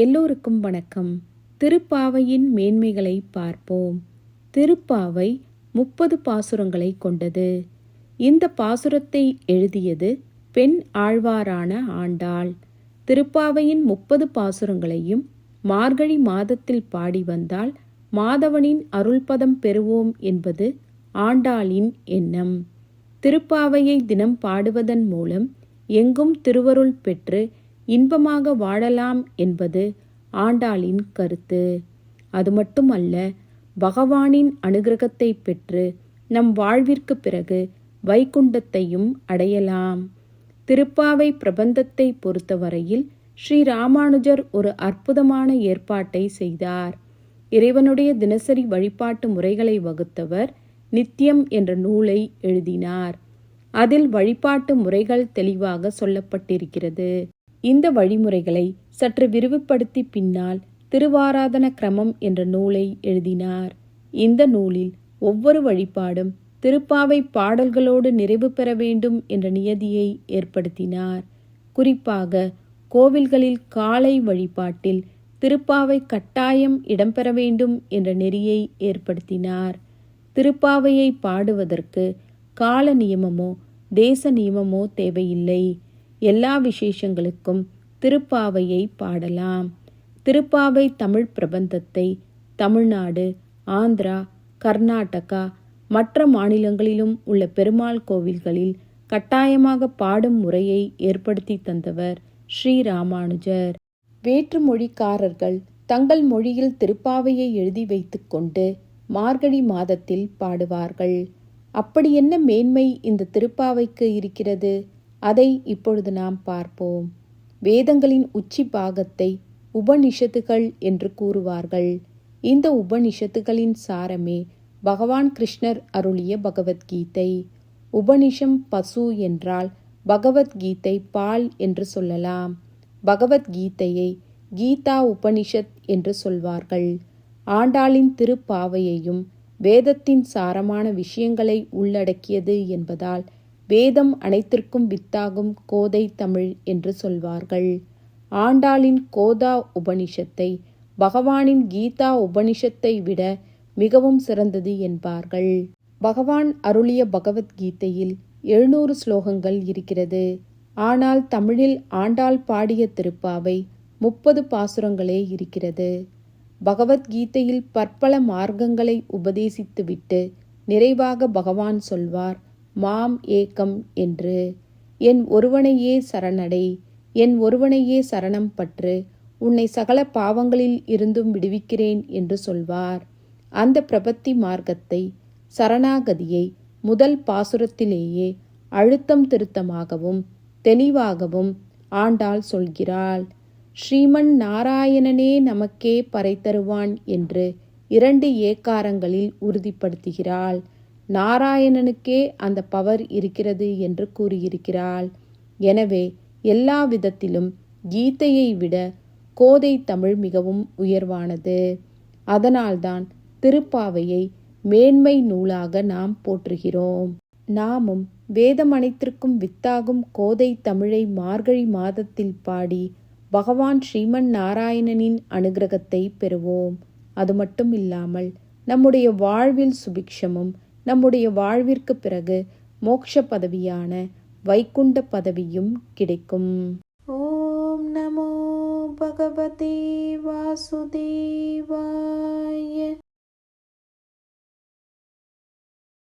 எல்லோருக்கும் வணக்கம். திருப்பாவையின் மேன்மைகளை பார்ப்போம். திருப்பாவை முப்பது பாசுரங்களை கொண்டது. இந்த பாசுரத்தை எழுதியது பெண் ஆழ்வாரான ஆண்டாள். திருப்பாவையின் முப்பது பாசுரங்களையும் மார்கழி மாதத்தில் பாடி வந்தால் மாதவனின் அருள்பதம் பெறுவோம் என்பது ஆண்டாளின் எண்ணம். திருப்பாவையை தினம் பாடுவதன் மூலம் எங்கும் திருவருள் பெற்று இன்பமாக வாழலாம் என்பது ஆண்டாளின் கருத்து. அது மட்டுமல்ல பகவானின் அனுகிரகத்தை பெற்று நம் வாழ்விற்கு பிறகு வைகுண்டத்தையும் அடையலாம். திருப்பாவை பிரபந்தத்தை பொறுத்தவரையில் ஸ்ரீ ராமானுஜர் ஒரு அற்புதமான ஏற்பாட்டை செய்தார். இறைவனுடைய தினசரி வழிபாட்டு முறைகளை வகுத்தவர் நித்தியம் என்ற நூலை எழுதினார். அதில் வழிபாட்டு முறைகள் தெளிவாக சொல்லப்பட்டிருக்கிறது. இந்த வழிமுறைகளை சற்று விரிவுபடுத்தி பின்னால் திருவாராதன கிரமம் என்ற நூலை எழுதினார். இந்த நூலில் ஒவ்வொரு வழிபாடும் திருப்பாவை பாடல்களோடு நிறைவு பெற வேண்டும் என்ற நியதியை ஏற்படுத்தினார். குறிப்பாக கோவில்களில் காலை வழிபாட்டில் திருப்பாவை கட்டாயம் இடம்பெற வேண்டும் என்ற நெறியை ஏற்படுத்தினார். திருப்பாவையை பாடுவதற்கு கால நியமமோ தேச நியமமோ தேவையில்லை. எல்லா விசேஷங்களுக்கும் திருப்பாவையை பாடலாம். திருப்பாவை தமிழ் பிரபந்தத்தை தமிழ்நாடு ஆந்திரா கர்நாடகா மற்ற மாநிலங்களிலும் உள்ள பெருமாள் கோவில்களில் கட்டாயமாக பாடும் முறையை ஏற்படுத்தி தந்தவர் ஸ்ரீ ராமானுஜர். வேற்று மொழிக்காரர்கள் தங்கள் மொழியில் திருப்பாவையை எழுதி வைத்துக்கொண்டு மார்கழி மாதத்தில் பாடுவார்கள். அப்படி என்ன மேன்மை இந்த திருப்பாவைக்கு இருக்கிறது? அதை இப்பொழுது நாம் பார்ப்போம். வேதங்களின் உச்சி பாகத்தை உபனிஷத்துகள் என்று கூறுவார்கள். இந்த உபனிஷத்துகளின் சாரமே பகவான் கிருஷ்ணர் அருளிய பகவத்கீதை. உபனிஷம் பசு என்றால் பகவத்கீதை பால் என்று சொல்லலாம். பகவத்கீதையை கீதா உபனிஷத் என்று சொல்வார்கள். ஆண்டாளின் திருப்பாவையையும் வேதத்தின் சாரமான விஷயங்களை உள்ளடக்கியது என்பதால் வேதம் அனைத்திற்கும் வித்தாகும் கோதை தமிழ் என்று சொல்வார்கள். ஆண்டாளின் கோதா உபனிஷத்தை பகவானின் கீதா உபனிஷத்தை விட மிகவும் சிறந்தது என்பார்கள். பகவான் அருளிய பகவத்கீதையில் எழுநூறு ஸ்லோகங்கள் இருக்கிறது. ஆனால் தமிழில் ஆண்டாள் பாடிய திருப்பாவை முப்பது பாசுரங்களே இருக்கிறது. பகவத்கீதையில் பற்பல மார்க்கங்களை உபதேசித்துவிட்டு நிறைவாக பகவான் சொல்வார் மாம் ஏக்கம் என்று. என் ஒருவனையே சரணடை என் ஒருவனையே சரணம் பற்று உன்னை சகல பாவங்களில் இருந்தும் விடுவிக்கிறேன் என்று சொல்வார். அந்த பிரபத்தி மார்க்கத்தை சரணாகதியை முதல் பாசுரத்திலேயே அழுத்தம் திருத்தமாகவும் தெளிவாகவும் ஆண்டாள் சொல்கிறாள். ஸ்ரீமன் நாராயணனே நமக்கே பறை தருவான் என்று இரண்டு ஏக்காரங்களில் உறுதிப்படுத்துகிறாள். நாராயணனுக்கே அந்த பவர் இருக்கிறது என்று கூறியிருக்கிறாள். எனவே எல்லா விதத்திலும் கீதையை விட கோதை தமிழ் மிகவும் உயர்வானது. அதனால்தான் திருப்பாவையை மேன்மை நூலாக நாம் போற்றுகிறோம். நாமும் வேதம் அனைத்திற்கும் வித்தாகும் கோதை தமிழை மார்கழி மாதத்தில் பாடி பகவான் ஸ்ரீமன் நாராயணனின் அனுகிரகத்தை பெறுவோம். அது மட்டும் இல்லாமல் நம்முடைய வாழ்வில் சுபிக்ஷமும் நம்முடைய வாழ்விற்கு பிறகு மோக்ஷ பதவியான வைகுண்ட பதவியும் கிடைக்கும். ஓம் நமோ பகவதே வாசுதேவாய